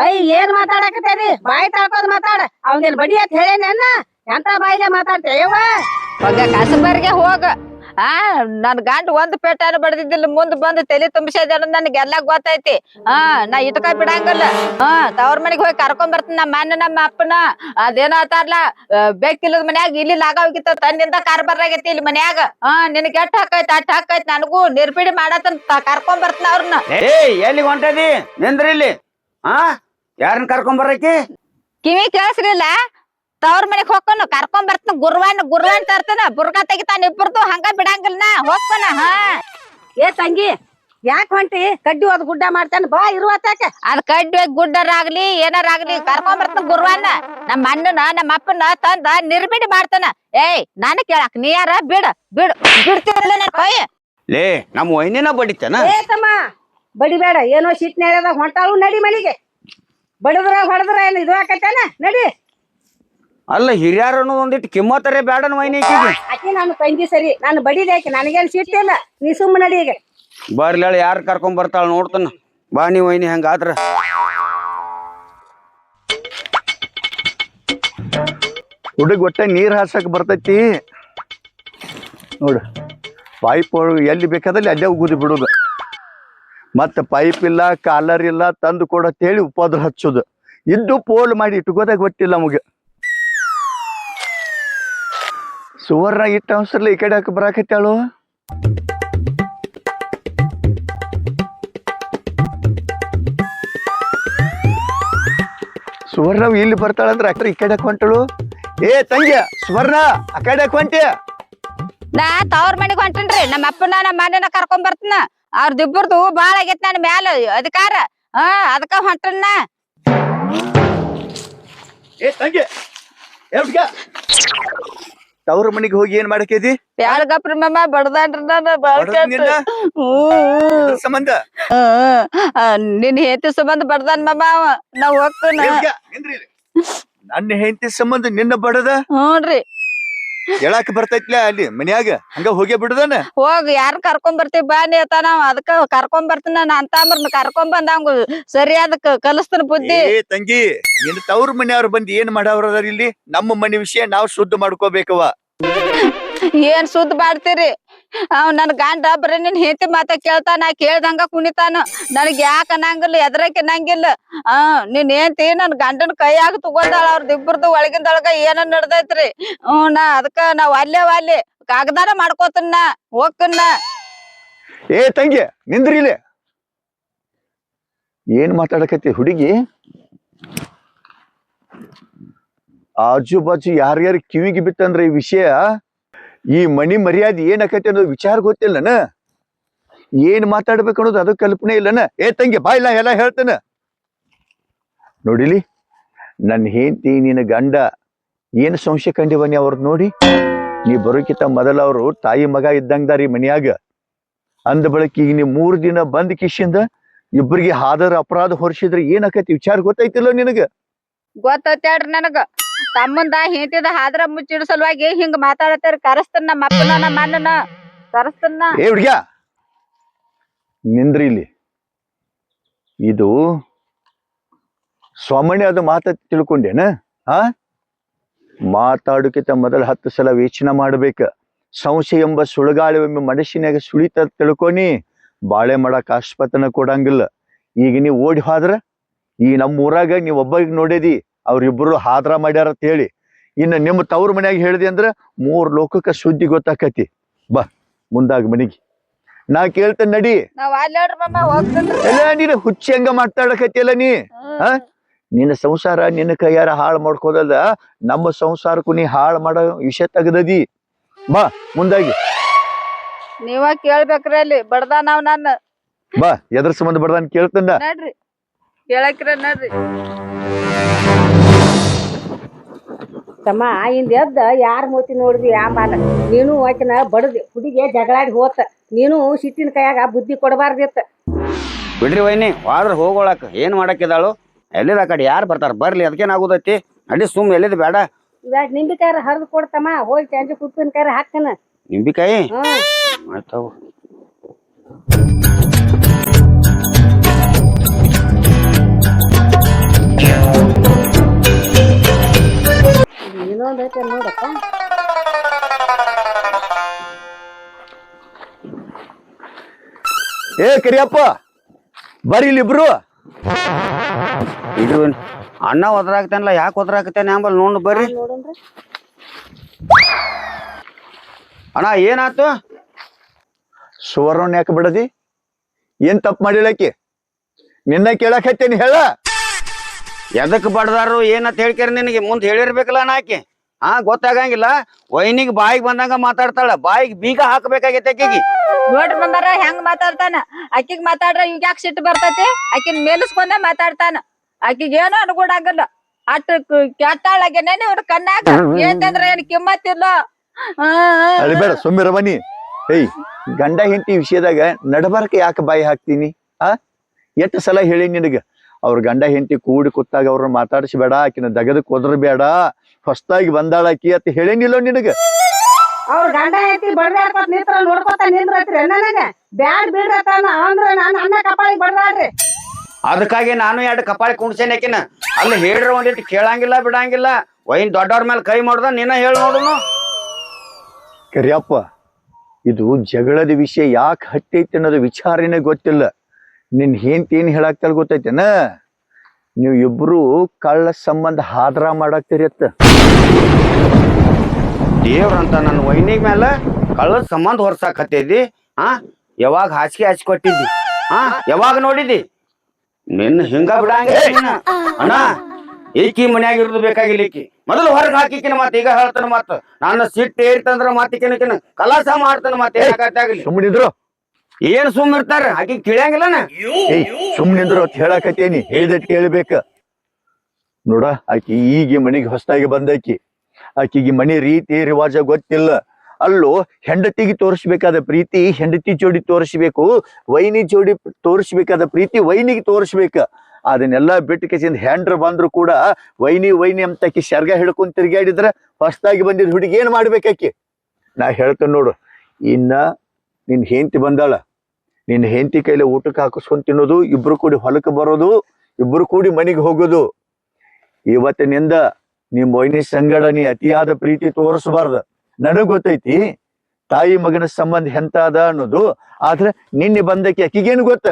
ಅಯ್ಯ ಏನ್ ಮಾತಾಡಕತ್ತೇರಿ? ಬಾಯಿ ತಾಳ್ಕೋದ್ ಮಾತಾಡ. ಅವ್ನಿಲ್ ಬಡಿ ಅಂತ ಹೇಳೇನ ಎಂತ ಬಾಯಿಲೆ ಮಾತಾಡ್ತೇವ ಹೋಗ ಕಸಬರ್ಗೆ ಹೋಗ. ಆ ನನ್ ಗಂಡ ಒಂದ್ ಪೇಟಾನು ಬಡದಿದ್ದಿಲ್ಲ ಮುಂದ್ ಬಂದ್ ತಲಿ ನನಗೆ ಎಲ್ಲ ಗೊತ್ತೈತಿ. ಹಾ ನಾ ಇಟ್ಕ ಬಿಡಂಗಲ್ಲ. ಹಾ ತವ್ರ ಮನೆಗ್ ಹೋಗಿ ಕರ್ಕೊಂಡ್ ಬರ್ತೀನಿ ನಮ್ಮ ಅಣ್ಣ ನಮ್ಮ ಅಪ್ಪನ. ಅದೇನೋ ಆತಾರ್ಲ ಬೆಕ್ಕಿಲ್ಲದ ಮನ್ಯಾಗ ಇಲ್ಲಿ ಲಾಗ ಹೋಗಿತ್ತ ತನ್ನಿಂದ ಕಾರ್ಬಾರ್ ಆಗೈತಿ ಇಲ್ಲಿ ಮನ್ಯಾಗ. ಹಾ ನಿನಗೆ ಎಟ್ ಹಾಕೈತಿ ಅಟ್ ಹಾಕೈತಿ ನನಗೂ ನಿರ್ಪಿಡಿ ಮಾಡತ್ತ ಕರ್ಕೊಂಡ್ ಬರ್ತೀನಿ ಅವ್ರನ್ನ. ಏ ಎಲ್ಲಿ ಹೊಂಟದಿ? ನಿಂದ್ರಿ ಇಲ್ಲಿ. ಆ ಯಾರನ್ನ ಕರ್ಕೊಂಡ್ ಬರಕಿ? ಕಿವಿ ಕೇಳಿಸ್ಲಿಲ್ಲ? ತವ್ರ ಮನೆಗ್ ಹೋಗ್ಕೊನು ಕರ್ಕೊಂಡ್ ಬರ್ತನ. ಗುರ್ವಾನ್ ಗುರ್ವಾನ್ ತರ್ತಾನ. ಬುರ್ಗಾ ತೆಗಿತಾನ ಇಬ್ಬರ್ದು ಹಂಗ ಬಿಡಂಗಿಲ್ಲ ನಾ ಹೋಗ್ಕೊನ ಹಾ. ಏ ತಂಗಿ ಯಾಕ ಹೊಂಟಿ? ಕಡ್ಡಿ ಹೋದ್ ಗುಡ್ಡ ಮಾಡ್ತಾನ. ಬಾ ಇರುವತ್ತಾಕ ಅದ್ ಕಡ್ಡಿ ಗುಡ್ಡರಾಗ್ಲಿ ಏನಾರಾಗ್ಲಿ ಕರ್ಕೊಂಡ್ ಬರ್ತಾನ ಗುರುವನ್ನ ನಮ್ಮ ಅಣ್ಣನ ನಮ್ಮ ಅಪ್ಪನ ತಂದ ನಿರ್ಬಿಡಿ ಮಾಡ್ತಾನ. ಏಯ್ ನಾನು ಕೇಳಕ್ ನೀ ಯಾರ? ಬಿಡ ಬಿಡು ಬಿಡ್ತಿರಲ್ಲ ನನ್? ಕೈ ಲೇ ನಮ್ಮ ಬಡಿತೇನ? ಏ ತಮ್ಮ ಬಡಿಬೇಡ. ಏನೋ ಸಿಟ್ ನೇರದಾಗ ಹೊಂಟಾಳು ನಡಿ ಮನೆಗೆ. ಬಡದ್ರ ಹೊಡೆದ್ರ ಏನ್ ಇದು ಹಾಕತ್ತಾನ ನಡಿ. ಅಲ್ಲ ಹಿರಿಯರು ಅನ್ನೋದು ಒಂದಿಟ್ಟು ಕಿಮ್ಮತ್ತರೇ ಬೇಡನ ವೈನಿ ಈಕಿಗೆ ಆಕಿ ನಾನು ತಂಗಿ ಸರಿ. ನಾನು ಬಡಿದೇಕೆ ನನಗೆ ಸಿಟ್ಟಿಲ್ಲ ನೀ ಸುಮ್ಮನೆ ನಡಿ ಈಗ. ಬರ್ಲಿ ಯಾರು ಕರ್ಕೊಂಡ್ ಬರ್ತಾಳ ನೋಡ್ತಾನ. ಬಾ ನೀ ವೈನಿ ಹಂಗಾದ್ರ. ಹುಡುಗ ಒಟ್ಟೆ ನೀರ್ ಹಾಸಕ್ ಬರ್ತೈತಿ. ನೋಡು ಪೈಪ್ ಒಳಗೆ ಎಲ್ಲಿ ಬೇಕಾದಲ್ಲಿ ಅಲ್ಲೇ ಉಗುದು ಬಿಡುದು. ಮತ್ತೆ ಪೈಪ್ ಇಲ್ಲ ಕಾಲರ್ ಇಲ್ಲ ತಂದು ಕೊಡತ್ತೇಳಿ ಉಪದ್ರ ಹಚ್ಚೋದು. ಇದ್ದು ಪೋಲ್ ಮಾಡಿ ಇಟ್ಕೋದಾಗ ಗೊತ್ತಿಲ್ಲ ನಮಗೆ. ಸುವರ್ಣ ಇಟ್ಟ ಅವಸರ್ಲಿ ಈ ಕಡೆ ಹಾಕಿ ಬರಾಕತ್ತಾಳು ಸುವರ್ಣ ಇಲ್ಲಿ ಬರ್ತಾಳಂದ್ರ ಅಕ್ರೆ ಈ ಕಡೆ ಹೊಂಟಳು ಏ ತಂಗಿ ಸುವರ್ಣ ಆ ಕಡೆ ಹೊಂಟಿ ನಾ ತವ್ರ ಮನೆಗ್ ಹೊಂಟನ್ರಿ ನಮ್ಮ ಅಪ್ಪನ ನಮ್ಮ ಮನೆನ ಕರ್ಕೊಂಡ್ ಬರ್ತನ ಅವ್ರದಿಬ್ಬರದು ಬಾಳ ಆಗೈತ್ ನನ್ ಮ್ಯಾಲ ಅಧಿಕಾರ ಹಾ ಅದಕ್ಕ ಹೊಂಟನ್ನ ಏ ತಂಗಿ ಏ ಹುಡ್ಗ ತವ್ರ ಮನೆಗೆ ಹೋಗಿ ಏನ್ ಮಾಡಕೇದಿ? ಯಾರ ಗಪ್ರಿ ಮಮ್ಮ ಬಡ್ದಾನ್ರಿ ನಾನು? ಸಂಬಂಧ? ಸಂಬಂಧ ನಿನ್ ಹೇತಿ ಸಂಬಂಧ ಬಡದಾನ್ ಮಮ್ಮ ಅವ. ನಾವ್ ಹೋಗ್ತನ ಏ ನಿಂದ್ರಿ ಇಲ್ಲಿ. ನನ್ನ ಹೆಂಡತಿ ಸಂಬಂಧ ನಿನ್ನ ಬಡದ? ಹ್ಞೂನ್ರಿ ಹೇಳಾಕ ಬರ್ತೈತ್ಲ ಅಲ್ಲಿ? ಮನ್ಯಾಗ? ಹಂಗ ಹೋಗಿ ಬಿಡದನ? ಹೋಗ್ ಯಾರ್ ಕರ್ಕೊಂಡ್ ಬರ್ತೀವಿ? ಬಾ ನೀ ನಾವ್ ಅದಕ್ಕ ಕರ್ಕೊಂಡ್ ಬರ್ತೀನ ನಾ ಅಂದ್ರ ಕರ್ಕೊಂಡ್ ಬಂದಂಗ ಸರಿಯಾದ ಕ- ಕಲಿಸ್ತಾನ ಬುದ್ಧಿ. ಏ ತಂಗಿ ನಿನ್ ತವ್ರ ಮನೆಯವ್ರು ಬಂದ್ ಏನ್ ಮಾಡವ್ರ ಅದಾರ ಇಲ್ಲಿ? ನಮ್ಮ ಮನೆ ವಿಷಯ ನಾವ್ ಶುದ್ಧ ಮಾಡ್ಕೋಬೇಕವ ಏನ್ ಶುದ್ಧ ಮಾಡ್ತೀರಿ? ಅವ್ ನನ್ ಗಂಡ ಬರೀ ನಿನ್ ಹೆಂಡತಿ ಮಾತ ಕೇಳ್ತಾನ, ಕೇಳ್ದಂಗ ಕುಣಿತಾನ. ನನಗ್ ಯಾಕ ಅನ್ನಂಗಿಲ್ಲ, ಎದ್ರಕ್ ಅನ್ನಂಗಿಲ್ಲ. ಆ, ನಿನ್ ಹೆಂಡತಿ ನನ್ ಗಂಡನ ಕೈಯಾಗ ತಗೊಂಡಾಳ, ಅವ್ರದ್ ಇಬ್ಬರದು ಒಳಗಿಂದೊಳಗ ಏನ ನಡ್ದೈತ್ರಿ? ಹ್ಮ್ ನಾ, ಅದಕ್ಕ ನಾವ್ ಅಲ್ಲೇ ಅಲ್ಲಿ. ಕಾಗದಾನ ಮಾಡ್ಕೋತನ್ನ ಹೋಗ್ತನ್ನ ಏ ತಂಗಿ, ನಿಂದ್ರಿ ಏನ್ ಮಾತಾಡಕತ್ತಿ ಹುಡುಗಿ? ಆಜು ಬಾಜು ಯಾರ್ಯಾರು ಕಿವಿಗೆ ಬಿತ್ತಂದ್ರ ಈ ವಿಷಯ? ಈ ಮನಿ ಮರ್ಯಾದೆ ಏನಾಕತಿ ಅನ್ನೋದು ವಿಚಾರ ಗೊತ್ತಿಲ್ಲನ? ಏನ್ ಮಾತಾಡ್ಬೇಕು ಅನ್ನೋದು ಅದು ಕಲ್ಪನೆ ಇಲ್ಲನ? ಏ ತಂಗಿ, ಬಾ ಇಲ್ಲ, ಎಲ್ಲ ಹೇಳ್ತೇನೆ. ನೋಡಿಲಿ ನನ್ನ ಹೆಂಡತಿ ನಿನ್ನ ಗಂಡ, ಏನ್ ಸಂಶಯ ಕಂಡಿವನಿ ಅವ್ರದ್ ನೋಡಿ? ನೀ ಬರೋಕಿತ ಮೊದಲ ಅವರು ತಾಯಿ ಮಗ ಇದ್ದಂಗ್ದಾರಿ ಮನ್ಯಾಗ. ಅಂದ ಬಳಿಕ ಈಗ ನೀವು ಮೂರ್ ದಿನ ಬಂದ್ ಕಿಶಿಂದ ಇಬ್ಬರಿಗೆ ಹಾದರ ಅಪರಾಧ ಹೊರಿಸಿದ್ರೆ ಏನಾಕತಿ ವಿಚಾರ ಗೊತ್ತೈತಿಲ್ಲ ನಿನಗ? ಗೊತ್ತೈತಿ ನನಗ. ತಮ್ಮಂದ ಹೆಂಡತಿದ ಹಾದ್ರ ಮುಚ್ಚಿಡ ಸಲುವಾಗಿ ಹಿಂಗ ಮಾತಾಡತ್ತಾರ ಕರಸ್ತನ ನಮ್ಮ ಅಪ್ಪನ, ನಮ್ಮ ಏ, ಹುಡ್ಗ್ಯ. ನಿಂದ್ರಿ ಇಲ್ಲಿ. ಇದು ಸ್ವಾಮಣಿ ಅದು ಮಾತ ತಿಳ್ಕೊಂಡೇನ? ಆ? ಮಾತಾಡೋಕಿತ ಮೊದಲ ಹತ್ತು ಸಲ ಯೋಚನೆ ಮಾಡ್ಬೇಕ. ಸಂಶಯ ಎಂಬ ಸುಳಗಾಳಿ ಒಮ್ಮೆ ಮನಸ್ಸಿನಾಗ ಸುಳಿತ ತಿಳ್ಕೊನಿ, ಬಾಳೆ ಮಾಡಕ್ ಆಸ್ಪತ್ರೆ ಕೊಡಂಗಿಲ್ಲ. ಈಗ ನೀವು ಓಡಿ ಹೋದ್ರ, ಈ ನಮ್ಮ ಊರಾಗ ನೀವ್ ಒಬ್ಬ ನೋಡಿದಿ ಅವ್ರಿಬ್ರು ಹಾದ್ರ ಮಾಡ್ಯಾರ ಅಂತ ಹೇಳಿ. ಇನ್ನು ನಿಮ್ಮ ತವ್ರ ಮನ್ಯಾಗ ಹೇಳಿದೆ ಅಂದ್ರೆ ಮೂರ್ ಲೋಕಕ್ಕೆ ಸುದ್ದಿ ಗೊತ್ತಾಕತಿ. ಬಾ ಮುಂದಾಗ ಮನೆಗೆ. ನಾ ಕೇಳ್ತೇನೆ ನಡಿ. ಅಲ್ಲಿ ಎಲ್ಲ ನೀನು ಹುಚ್ಚಿ ಹಂಗ ಮಾತಾಡಕತ್ತಿಯಲ್ಲ ನೀ? ಆ? ನಿನ್ನ ಸಂಸಾರ ನಿನ್ನ ಕೈಯಾರ ಹಾಳು ಮಾಡ್ಕೋದಲ್ಲ ನಮ್ಮ ಸಂಸಾರಕ್ಕೂ ನೀ ಹಾಳು ಮಾಡೋ ವಿಷಯ ತೆಗದದಿ. ಬಾ ಮುಂದಾಗಿ. ನೀವ ಕೇಳ್ಬೇಕ್ರಿ ಅಲ್ಲಿ ಬಡ್ದ ನಾವ್ ನನ್ನ ಬಾ ಎದ್ರ ಸಂಬಂಧ ಬರ್ದಾನ್ ಕೇಳ್ತಂದ್ರಿ ಕೇಳಕ್ರ ನಡ್ರಿ. ತಮ್ಮ ಇಂದ ಎದ್ದ ಯಾರ ಮೂತಿ ನೋಡಿದ್ವಿ ಆಂಬಾಲ ನೀನು ಆಕಿನ ಬಡದಿ ಹುಡುಗಿ ಜಗಳಾಡಿ ಹೋತ. ನೀನು ಸಿಟ್ಟಿನ ಕೈಯಾಗ ಬುದ್ಧಿ ಕೊಡಬಾರ್ದಿತ್ತ. ಬಿಡ್ರಿ ವೈನಿ ವಾದ್ರ ಹೋಗೋಳಕ್ ಏನ್ ಮಾಡಕ್ಕಿದಾಳು? ಎಲ್ಲಿದ ಆ ಕಡೆ? ಯಾರು ಬರ್ತಾರ? ಬರ್ಲಿ ಅದಕ್ಕೇನಾಗುದೈತಿ ಅಡಿ ಸುಮ್ ಎಲ್ಲಿದ್ ಬೇಡ. ಇವಾಗ ನಿಂಬಿಕಾಯಿ ಹರಿದು ಕೊಡ್ತಮ್ಮ ಹೋಗಿ ಚಂಜಿ ಕೈ ಹಾಕ್ತನ. ನಿಂಬಿಕಾಯಿ? ಹ್ಮ್. ಆಯ್ತಾವು ಇನ್ನೊಂದ್ ಐತೆ ನೋಡಪ್ಪ. ಏ ಕರಿಯಪ್ಪ ಬರ್ರಿ ಇಲ್ಲಿಬ್ರು? ಇದು ಅಣ್ಣ ಒದ್ರಾಗ್ತಾನಲ್ಲ ಯಾಕೆ ಒದ್ರಾಗ್ತಾನೆ ಆಮೇಲೆ ನೋಡ್ ಬರ್ರಿ. ನೋಡನ್ರಿ. ಅಣ್ಣ ಏನಾತು ಸುವರ್ಣ ಯಾಕೆ ಬಿಡದಿ? ಏನ್ ತಪ್ಪು ಮಾಡಿಳಕಿ ನಿನ್ನ ಕೇಳಕ್ಕೆ ಹೇಳ. ಎದಕ್ ಬಡ್ದಾರು ಏನಂತ ಹೇಳ್ಕೇರಿ ನಿನಗೆ? ಮುಂದ್ ಹೇಳಿರ್ಬೇಕಲ್ಲ ನಾಕಿ ಆಕಿ. ಹಾ ಗೊತ್ತಾಗಂಗಿಲ್ಲ. ವೈನಿಗ್ ಬಾಯಿಗೆ ಬಂದಂಗ ಮಾತಾಡ್ತಾಳ. ಬಾಯಿಗೆ ಬೀಗ ಹಾಕಬೇಕಾಗೈತೆ ಆಕಿಗೆ. ನೋಡ್ರಿ ಬಂದಾರ ಹೆಂಗ್ ಮಾತಾಡ್ತಾನ? ಆಕಿಗ್ ಮಾತಾಡ್ರ ಇವ್ ಯಾಕೆ ಸಿಟ್ಟು ಬರ್ತೈತಿ? ಅಕ್ಕಿನ ಮೇಲಿಸ್ಕೊಂಡ ಮಾತಾಡ್ತಾನ. ಅಕ್ಕಿಗೆ ಏನೋ ಅನುಗುಣ ಆಗಲ್ಲ. ಅಟ್ ಕೆಟ್ಟಾಳಾಗೇನೆ ಇವ್ರ ಕಣ್ಣಾಗ? ಏನಂದ್ರ ಏನ್ ಕಿಮ್ಮತ್ತಿಲ್ಲ? ಅಳಿಬೇಡ ಸುಮ್ಮಿರ ಬನ್ನಿ. ಏಯ್ ಗಂಡ ಹೆಂಡತಿ ವಿಷಯದಾಗ ನಡಬಾರಕ ಯಾಕೆ ಬಾಯಿ ಹಾಕ್ತೀನಿ? ಆ? ಎಷ್ಟು ಸಲ ಹೇಳಿ ನಿನಗ? ಅವ್ರ ಗಂಡ ಹೆಂಡತಿ ಕೂಡಿ ಕೂತಾಗ ಅವ್ರನ್ನ ಮಾತಾಡಿಸ್ಬೇಡ ಆಕಿನ ದಗದಕ್ ಫಸ್ಟ್ ಹೊಸ್ದಾಗಿ ಬಂದಾಳ ಆಕಿ ಅಂತ ಹೇಳೇನಿಲ್ಲ ನಿನಗ? ಅವ್ರ ಗಂಡ ಐತಿ ಬಡದಾಡ್ಕೊತ ನಿಂತ್ರ ನೋಡ್ಕೊತ ನಿಂದ್ರತ್ರಿ ನನಗ. ಬ್ಯಾಡ್ ಬಿಡ್ರತಾನ ಅಂದ್ರ ನಾನು ಅನ್ನ ಕಪಾಳಿಗೆ ಬಡದಾಡ್ರಿ ಅದಕ್ಕಾಗಿ ನಾನು ಎರಡು ಕಪಾಳಿ ಕುಣ್ಸೇನೆ ಆಕಿನ. ಅಲ್ಲಿ ಹೇಳ್ರ ಒಂದಿಟ್ಟು ಕೇಳಂಗಿಲ್ಲ ಬಿಡಂಗಿಲ್ಲ. ವೈನ್ ದೊಡ್ಡವ್ರ ಮೇಲೆ ಕೈ ಮಾಡ್ದ ನಿನ್ನ ಹೇಳಿ ನೋಡುನು. ಕರಿಯಪ್ಪ ಇದು ಜಗಳದ ವಿಷಯ ಯಾಕೆ ಹತ್ತೈತಿ ಅನ್ನೋದು ವಿಚಾರನೇ ಗೊತ್ತಿಲ್ಲ. ನಿನ್ ಹೆಂಡತಿ ಏನ್ ಹೇಳಾಕ್ತಲ್ ಗೊತ್ತೈತೇನ? ನೀವು ಇಬ್ರು ಕಳ್ಳ ಸಂಬಂಧ ಹಾದ್ರ ಮಾಡಾಕ್ತಿರಿ ಅತ್ತ. ದೇವ್ರಂತ ನನ್ನ ವೈನಿಗ್ ಮೇಲೆ ಕಳ್ಳ ಸಂಬಂಧ ಹೊರ್ಸಾಕತ್ತೈದಿ ಆ? ಯಾವಾಗ ಹಾಸಿಗೆ ಹಚ್ಕೊಟ್ಟಿದ್ದಿ ಹಾ ಯಾವಾಗ ನೋಡಿದಿ ನಿನ್ನ ಹಿಂಗ ನೀನು. ಅಣ್ಣ ಈಕಿ ಮನ್ಯಾಗ ಇರೋದು ಬೇಕಾಗಿಲ್ಲ ಈಕಿ. ಮೊದಲು ಹೊರಗೆ ಹಾಕಿಕಿನ ಮತ್ತೆ ಈಗ ಹೇಳ್ತಾನ ಮತ್ತ. ನನ್ನ ಸಿಟ್ಟು ಏರ್ತಂದ್ರ ಮತ್ತೆ ಕಲಾಸ ಮಾಡ್ತಾನ ಮತ್ತೆ ಸುಮ್ಮನಿದ್ರು ಏನ್ ಸುಮ್ ಇರ್ತಾರ? ಆಕಿ ಕೇಳಂಗಿಲ್ಲನ ಏಯ್ ಸುಮ್ಮನಿದ್ರು ಅಂತ ಹೇಳಕತ್ತೇನಿ. ಹೇಳಿದ ಕೇಳ್ಬೇಕ. ನೋಡ ಆಕಿ ಈಗ ಮನೆಗೆ ಹೊಸದಾಗಿ ಬಂದಾಕಿ ಆಕಿಗೆ ಮನೆ ರೀತಿ ರಿವಾಜ ಗೊತ್ತಿಲ್ಲ. ಅಲ್ಲೂ ಹೆಂಡತಿಗೆ ತೋರಿಸ್ಬೇಕಾದ ಪ್ರೀತಿ ಹೆಂಡತಿ ಜೋಡಿ ತೋರಿಸ್ಬೇಕು ವೈನಿ ಜೋಡಿ ತೋರಿಸ್ಬೇಕಾದ ಪ್ರೀತಿ ವೈನಿಗೆ ತೋರಿಸ್ಬೇಕ. ಅದನ್ನೆಲ್ಲ ಬಿಟ್ಟು ಕೆಸಿಂದ ಹೆಂಡ್ರ ಬಂದ್ರು ಕೂಡ ವೈನಿ ವೈನಿ ಅಂತ ಆಕಿ ಶರ್ಗ ಹಿಡ್ಕೊಂಡು ತಿರ್ಗಾಡಿದ್ರ ಹೊಸದಾಗಿ ಬಂದಿದ್ ಹುಡುಗಿ ಏನ್ ಮಾಡ್ಬೇಕಾಕಿ ನಾ ಹೇಳ್ತೇನೆ ನೋಡು ಇನ್ನ ನಿನ್ ಹೆಂಡತಿ ಬಂದಾಳ. ನಿನ್ನ ಹೆಂಡತಿ ಕೈಲಿ ಊಟಕ್ಕೆ ಹಾಕಿಸ್ಕೊಂಡು ತಿನ್ನೋದು ಇಬ್ರು ಕೂಡಿ ಹೊಲಕ್ಕೆ ಬರೋದು ಇಬ್ರು ಕೂಡಿ ಮನೆಗೆ ಹೋಗೋದು. ಇವತ್ತಿನಿಂದ ನಿಮ್ಮ ಮೊಯ್ನಿ ಸಂಗಡ ನೀ ಅತಿಯಾದ ಪ್ರೀತಿ ತೋರಿಸಬಾರ್ದ. ನನಗ್ ಗೊತ್ತೈತಿ ತಾಯಿ ಮಗನ ಸಂಬಂಧ ಎಂತ ಅದ ಅನ್ನೋದು ಆದ್ರೆ ನಿನ್ನೆ ಬಂದಕ್ಕೆ ಅಕ್ಕಿಗೇನು ಗೊತ್ತ?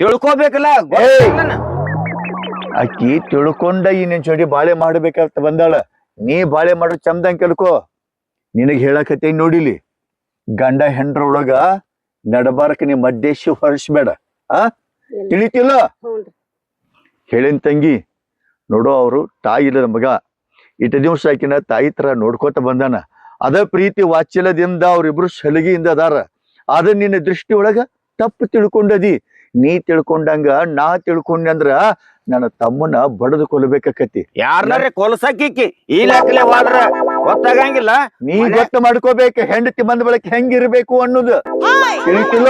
ತಿಳ್ಕೊಬೇಕಲ್ಲ ಅಕ್ಕಿ ತಿಳ್ಕೊಂಡ ಈ ನಿನ್ ಜೋಡಿ ಬಾಳೆ ಮಾಡ್ಬೇಕಂತ ಬಂದಾಳ. ನೀ ಬಾಳೆ ಮಾಡೋ ಚಂದಂಗ್ ಕೇಳ್ಕೊ. ನಿನಗ್ ಹೇಳಕತ್ತೇನ್ ನೋಡಿಲಿ. ಗಂಡ ಹೆಂಡ್ರೊಳಗ ನಡಬಾರಕ ನೀ ಮದ್ದೇಶಿ ಹೊರಸ್ಬೇಡ. ಆ? ತಿಳಿತಿಲ್ಲ? ಹೇಳಿನ ತಂಗಿ ನೋಡೋ ಅವರು ತಾಯಿ ಇಲ್ಲದ ಮಗ. ಇಟ್ಟ ದಿವಸ ಆಕಿನ ತಾಯಿ ತರ ನೋಡ್ಕೋತ ಬಂದಾನ. ಅದ ಪ್ರೀತಿ ವಾತ್ಸಲ್ಯದಿಂದ ಅವ್ರಿಬ್ರು ಸಲಗಿಯಿಂದ ಅದಾರ. ಅದ ನಿನ್ನ ದೃಷ್ಟಿ ಒಳಗ ತಪ್ಪು ತಿಳ್ಕೊಂಡದಿ. ನೀ ತಿಳ್ಕೊಂಡಂಗ ನಾ ತಿಳ್ಕೊಂಡೆ ಅಂದ್ರ ನನ್ನ ತಮ್ಮನ ಬಡದು ಕೊಲ್ಬೇಕಾಕತಿ ಯಾರ ಕೊಲ್ಸಕ್ಕಿಕ್ಕಿ ಈ ಲೆಕ್ಕಲೆ ಹೋದ್ರ ಗೊತ್ತಾಗಂಗಿಲ್ಲ. ನೀ ಗೊತ್ತು ಮಾಡ್ಕೋಬೇಕು ಹೆಂಡತಿ ಬಂದ ಬಳಕ ಹೆಂಗಿರ್ಬೇಕು ಅನ್ನೋದು. ತಿಳಿತಿಲ್ಲ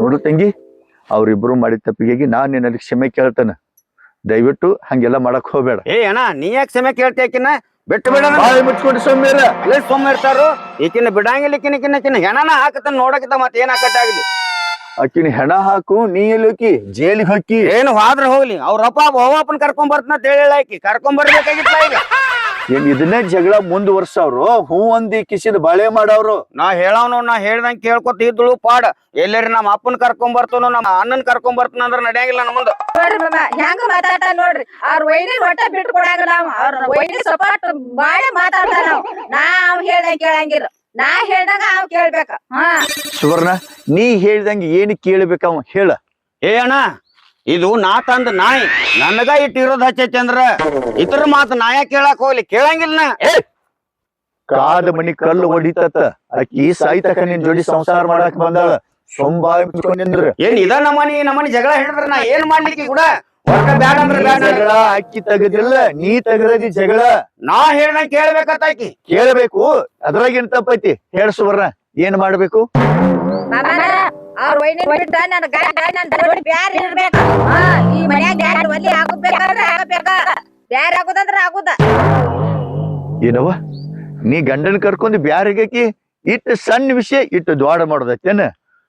ನೋಡು ತಂಗಿ ಅವ್ರಿಬ್ರು ಮಾಡಿದ ತಪ್ಪಿಗೆ ನಾನು ನಿನ್ನಲ್ಲಿ ಕ್ಷಮೆ ಕೇಳ್ತಾನ. ದಯವಿಟ್ಟು ಹಂಗೆಲ್ಲ ಮಾಡಕ್ ಹೋಗ್ಬೇಡ. ಏ ಅಣ್ಣ ನೀ ಯಾಕೆ ಕ್ಷಮೆ ಕೇಳ್ತೇಕಿನ ಬಿಟ್ಟು ಬಿಡ ಬಾಯಿ ಮುಚ್ಕೊಂಡು ಸೊಮ್ಮೇರ ಅಲ್ಲೇ ಸುಮ್ಮ ಇರ್ತಾರು ಈಕಿನ ಬಿಡಂಗಿಲ್ಲ ಈಕಿನ ಈಕಿನ ಈಕಿನ ಹೆಣನ ಹಾಕತನ ನೋಡಕಿತ ಮತ್ತೆ ಏನ್ ಹಾಕತ್ತಾಗ್ಲಿ ಆಕಿನ ಹೆಣ ಹಾಕು ನೀ ಎಲ್ಲೋಕಿ ಜೈಲಿಗೆ ಹಾಕಿ. ಏನು ಹೋದ್ರ ಹೋಗ್ಲಿ. ಅವ್ರ ಅಪ್ಪ ಕರ್ಕೊಂಡ್ ಬರ್ತನ ಅಂತ ಹೇಳಿ ಆಕಿ. ಕರ್ಕೊಂಡ್ ಬರ್ಬೇಕಾಗಿತ್ತ ಈಗ. ಏನ್ ಇದನ್ನೇ ಜಗಳ ಮುಂದುವರ್ಸವ್ರು ಹೂ ಅಂದಿ ಕಿಸಿದ ಬಳೆ ಮಾಡವ್ರು. ನಾ ಹೇಳವ್ನು ನಾ ಹೇಳ್ದಂಗ್ ಕೇಳ್ಕೊತ ಇದ್ಳು ಪಾಡ. ಎಲ್ಲರಿ ನಮ್ಮ ಅಪ್ಪನ್ ಕರ್ಕೊಂಡ್ ಬರ್ತನು ನಮ್ಮ ಅಣ್ಣನ್ ಕರ್ಕೊಂಡ್ ಬರ್ತನ ಅಂದ್ರೆ ನಡೆಯಂಗಿಲ್ಲ ನಮ್ದು ಮುಂದ. ನೋಡ್ರಿ ಮಾಮ ಹೆಂಗ ಮಾತಾಡ್ತಾನ ನೋಡ್ರಿ. ಅವ್ರ ವೈನಿ ಒಟ್ಟ ಬಿಟ್ಟು ಕೊಡಂಗಿಲ್ಲ ನಾವ್ ಅವ್ರ ವೈನಿ ಸಪಾಟ್ ಬಾಳೆ ಮಾತಾಡ್ತಾನ ನಾವ್ ನಾವ್ ಹೇಳ್ದಂಗ ಕೇಳಂಗಿಲ್ಲ. ನಾ ಹೇಳ್ದಂಗ ಅವ್ ಕೇಳ್ಬೇಕ. ಹಾ. ಸುವರ್ಣ ನೀ ಹೇಳ್ದಂಗ ಏನ್ ಕೇಳ್ಬೇಕ ಅವ? ಹೇಳ. ಏ ಅಣ್ಣ ಇದು ನಾ ತಂದ ನಾಯಿ. ನನಗ ಇಟ್ಟಿರೋದ್ ಹಚ್ಚೈತಿ ಅಂದ್ರ ಇತರ ಮಾತು ನಾಯ ಕೇಳಾಕ ಹೋಗ್ಲಿ? ಕೇಳಂಗಿಲ್ಲ ನಾ. ಏ! ಕಾದ ಮನಿ ಕಲ್ಲು ಹೊಡಿತತ್ತ ಅಕ್ಕಿ ಸಾಯ್ತಕ ನಿನ್ ಜೋಡಿ ಸಂಸಾರ ಮಾಡಕ್ ಬಂದಾಳ. ಸೊಂಬಾಯಿ ಏನ್ ಇದ ನಮ್ಮನಿ ನಮ್ಮನಿ ಜಗಳ ಹಿಡಿದ್ರ ನಾ ಏನ್ ಮಾಡ್ಲಿಕ್ಕೆ ಕೂಡ? ಒಟ್ಟ ಬ್ಯಾಡ ಅಂದ್ರ ಬ್ಯಾಡ. ಜಗಳ? ಅಕ್ಕಿ ತೆಗದಿಲ್ಲ ನೀ ತೆಗದಿ ಜಗಳ. ನಾ ಹೇಳ್ದಂಗ್ ಕೇಳ್ಬೇಕು. ಕೇಳಬೇಕು ಅದ್ರಾಗೇನ್ ತಪ್ಪೈತಿ? ಹೇಳ ಬರ್ರ ಏನ್ ಮಾಡ್ಬೇಕು? ಅವ್ರ ಬಿಟ್ಟ ನನ್ನ ಗಂಡ ನನ್ ಜೋಡಿ ಬ್ಯಾರೆ ಇರ್ಬೇಕ. ಹಾ ಈ ಮನ್ಯಾಗ ಒಲಿ ಆಗಬೇಕಂದ್ರೆ ಆಗಬೇಕ ಬ್ಯಾರೆ ಆಗುದಂದ್ರ ಆಗುದ ಏನವ ನೀ ಗಂಡನ ಕರ್ಕೊಂಡು ಬ್ಯಾರಿಗಕಿ ಇಟ್ಟು ಸಣ್ಣ ವಿಷಯ ಇಟ್ಟು ದ್ವಾಡ ಮಾಡೋದತ್ತೇನ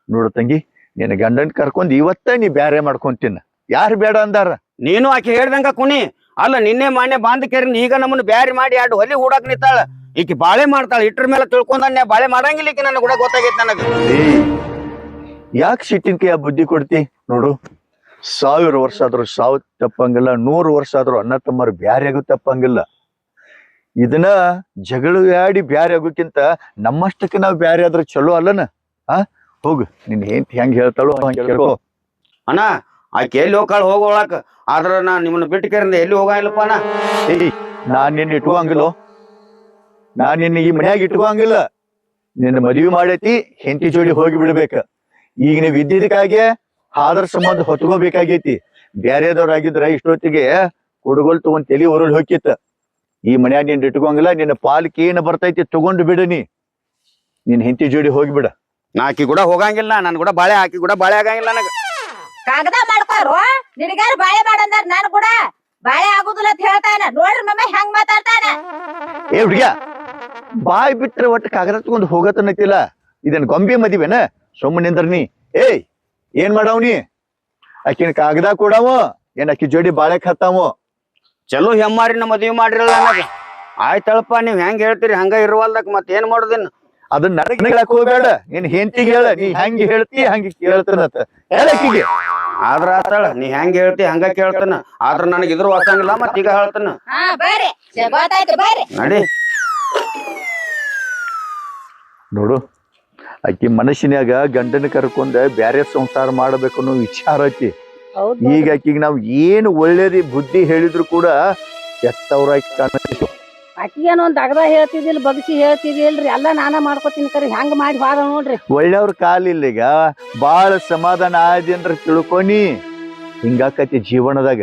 ನೋಡು ತಂಗಿ ನಿನ್ನ ಗಂಡನ್ ಕರ್ಕೊಂಡು ಇವತ್ತ ನೀ ಬ್ಯಾರೆ ಮಾಡ್ಕೊಂತಿನ. ಯಾರು ಬೇಡ ಅಂದಾರ? ನೀನು ಆಕೆ ಹೇಳ್ದಂಗ ಕುಣಿ. ಅಲ್ಲ ನಿನ್ನೆ ಮಾನ್ಯ ಬಾಂಧ ಕೇರಿನ ಈಗ ನಮ್ಮನ್ನ ಬ್ಯಾರಿ ಮಾಡಿ ಎರಡು ಹೊಲಿ ಹೂಡಕ್ ನಿಂತಾಳ. ಈಕಿ ಬಾಳೆ ಮಾಡ್ತಾಳ ಇಟ್ರ ಮೇಲೆ ತಿಳ್ಕೊಂಡ ಬಾಳೆ ಮಾಡಂಗಿಲ್ಲ ಈಕಿ ನನಗೆ ಕೂಡ ಗೊತ್ತಾಗೈತಿ ನನಗ. ಯಾಕೆ ಸಿಟ್ಟಿನ ಕೈಯ ಬುದ್ಧಿ ಕೊಡ್ತಿ? ನೋಡು ಸಾವಿರ ವರ್ಷ ಆದ್ರೂ ಸಾವು ತಪ್ಪಂಗಿಲ್ಲ ನೂರು ವರ್ಷ ಆದ್ರೂ ಅಣ್ಣ ತಮ್ಮರು ಬ್ಯಾರೆ ಆಗೋ ತಪ್ಪಂಗಿಲ್ಲ. ಇದನ್ನ ಜಗಳ ಆಡಿ ಬ್ಯಾರೆ ಆಗೋಕ್ಕಿಂತ ನಮ್ಮಷ್ಟಕ್ಕೆ ನಾವು ಬ್ಯಾರೆ ಆದ್ರೆ ಚಲೋ ಅಲ್ಲನ? ಆ? ಹೋಗು ನಿನ್ ಏನ್ ಹೆಂಗ್ ಹೇಳ್ತಾಳೋ ಹೇಳು ಕೇಳ್ಕೊ. ಅಣ್ಣ ಆಕೆ ಎಲ್ಲಿ ಹೋಗಾಳ ಹೋಗೋಳಕ್ ಆದ್ರ ನಾ ನಿಮ್ಮನ್ನ ಬಿಟ್ಟು ಕೇರಿಂದ ಎಲ್ಲಿ ಹೋಗಲ್ಲಪ್ಪ ಅಣ್ಣ. ಏಯ್ ನಾನ್ ನಿನ್ನ ಇಟ್ಕೋಂಗಿಲ್ಲೋ ನಾನ್ ನಿನ್ನ ಈ ಮನ್ಯಾಗ ಇಟ್ಕೋಂಗಿಲ್ಲ ನಿನ್ನ ಮದುವೆ ಮಾಡೈತಿ ಹೆಂಡತಿ ಜೋಡಿ ಹೋಗಿ ಬಿಡ್ಬೇಕ. ಈಗ ನೀವು ಇದ್ದಿದ್ದಕ್ಕಾಗಿ ಆದರ್ಶ ಸಂಬಂಧ ಹೊತ್ಕೋಬೇಕಾಗೈತಿ. ಬ್ಯಾರೆದವ್ರಾಗಿದ್ರ ಇಷ್ಟೊತ್ತಿಗೆ ಹುಡುಗಲ್ ತಗೊಂಡ್ ತಲಿ ಊರಲ್ಲಿ ಹೋಕಿತ್ತ. ಈ ಮನ್ಯಾಗ ನಿನ್ ಇಟ್ಕೊಂಗಿಲ್ಲ ನಿನ್ನ ಪಾಲಿಕೆ ಏನ್ ಬರ್ತೈತಿ ತಗೊಂಡು ಬಿಡನಿ ನಿನ್ ಹಿಂತಿ ಜೋಡಿ ಹೋಗ್ಬಿಡ. ನಾ ಆಕಿ ಕೂಡ ಹೋಗಂಗಿಲ್ಲ ನನ್ ಕೂಡ ಬಾಳೆ ಆಕಿ ಕೂಡ ಬಾಳೆ ಆಗಂಗಿಲ್ಲ ನನಗ. ಕಾಗದ ಮಾಡ್ಕೋರು. ನಿನಗಾರ ಬಾಳೆ ಮಾಡಂದಾರ ನಾನು ಕೂಡ ಬಾಳೆ ಆಗುದಿಲ್ಲ ಅಂತ ಹೇಳ್ತಾನ. ನೋಡ್ರಿ ಮಮ್ಮ ಹೆಂಗ್ ಮಾತಾಡ್ತಾನ. ಏ ಹುಡ್ಗ್ಯ ಬಾಯ್ ಬಿಟ್ರೆ ಒಟ್ಟು ಕಾಗದ ತಗೊಂಡ್ ಹೋಗತನತಿಲ್ಲ ಇದನ್ ಗೊಂಬೆ ಮದಿವೆನ? ಸುಮ್ಮನಿಂದ್ರ ನೀ. ಏಯ್ ಏನ್ ಮಾಡವ್ನಿ ಆಕಿನ ಕಾಗದ ಕೊಡವ ಏನ್ ಆಕಿ ಜೋಡಿ ಬಾಳೆ ಹತ್ತಾವ? ಚಲೋ ಹೆಮ್ಮಾರಿನ ಮದುವೆ ಮಾಡಿರಲ್ಲ ಆಯ್ತಳಪ್ಪ ನೀವ್ ಹೆಂಗ್ ಹೇಳ್ತೀರಿ? ಹಂಗ ಇರುವಲ್ದಕ್ ಮತ್ ಏನ್ ಮಾಡುದಿನ್? ಅದನ್ನ ನನಗ್ ಹೇಳಕ್ ಹೋಗ್ಬೇಡ. ನೀನ್ ಹೆಂಡತಿಗೆ ಹೇಳ ನೀ ಹೆಂಗ್ ಹೇಳ್ತಿ ಹಂಗ ಕೇಳ್ತಾನತ್ತ ಹೇಳಕ್ಕಿಗೆ ಆದ್ರ ಆತಾಳ ನೀ ಹೆಂಗ್ ಹೇಳ್ತಿ ಹಂಗ ಕೇಳ್ತಾನ. ಆದ್ರ ನನಗ್ ಇದ್ರ ಹೊಸಂಗಿಲ್ಲ ಮತ್ ಈಗ ಹೇಳ್ತಾನ. ಹಾ ಬರ್ರಿ. ಗೊತ್ತಾಯ್ತು ಬರ್ರಿ. ನಡಿ. ನೋಡು ಆಕಿ ಮನಸ್ಸಿನಾಗ ಗಂಡನ ಕರ್ಕೊಂಡ ಬ್ಯಾರೆ ಸಂಸಾರ ಮಾಡಬೇಕು ಅನ್ನೋ ವಿಚಾರ ಐತಿ ಈಗ ಆಕಿಗೆ ನಾವು ಏನು ಒಳ್ಳೇದಿ ಬುದ್ಧಿ ಹೇಳಿದ್ರು ಕೂಡ ಕೆಟ್ಟವ್ರಾಗಿ ಕಾಣಿಸ್ತು ಆಕಿಗೇನೋ ಒಂದು ಅಗದ ಹೇಳ್ತಿದಿಲ್ ಬಗ್ಸಿ ಹೇಳ್ತಿದಿಲ್ರಿ ಎಲ್ಲ ನಾನೇ ಮಾಡ್ಕೊತೀನಿ ಕರಿ ಹೆಂಗ್ ಮಾಡಿ ಬಾರ ನೋಡ್ರಿ. ಒಳ್ಳೆಯವ್ರ ಕಾಲಿಲ್ಲ ಈಗ ಬಾಳ ಸಮಾಧಾನ ಆದ್ಯಂದ್ರ ತಿಳ್ಕೊನಿ. ಹಿಂಗಾಕತಿ ಜೀವನದಾಗ.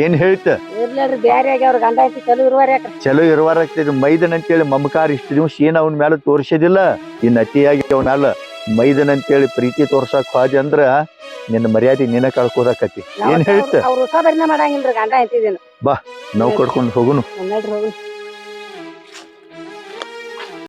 ಏನ್ ಹೇಳ್ತ? ಇರ್ಲೇಳ್ರಿ ಬ್ಯಾರೆ ಆಗ್ಯಾವ್ರ ಗಂಡ ಐತಿ ಚಲೋ ಇರುವಾರ ಯಾಕ್ರಿ? ಚಲೋ ಮೈದನ್ ಅಂತೇಳಿ ಮಮಕಾರ ಇಷ್ಟು ದಿವಸ ಏನ್ ಅವನ ಮೇಲೆ ತೋರಿಸಿದಿಲ್ಲ. ಇನ್ ಅತಿಯಾಗಿ ಅವನ ಮ್ಯಾಲ ಮೈದನ್ ಅಂತೇಳಿ ಪ್ರೀತಿ ತೋರ್ಸಕ್ ಹೋದೆ ಅಂದ್ರ ನಿನ್ನ ಮರ್ಯಾದೆ ನಿನ್ನ ಕಳ್ಕೋದಕ್ಕತಿ ಏನ್ ಹೇಳ್ತ? ಬಾ ಹೊಸ ಬರಿನ ಮಾಡಂಗಿಲ್ರಿ ಗಂಡ ಐತಿದೇನು ನಾವು ಕಡ್ಕೊಂಡು ಹೋಗುನು. ನಡ್ರಿ ಹೋಗಿ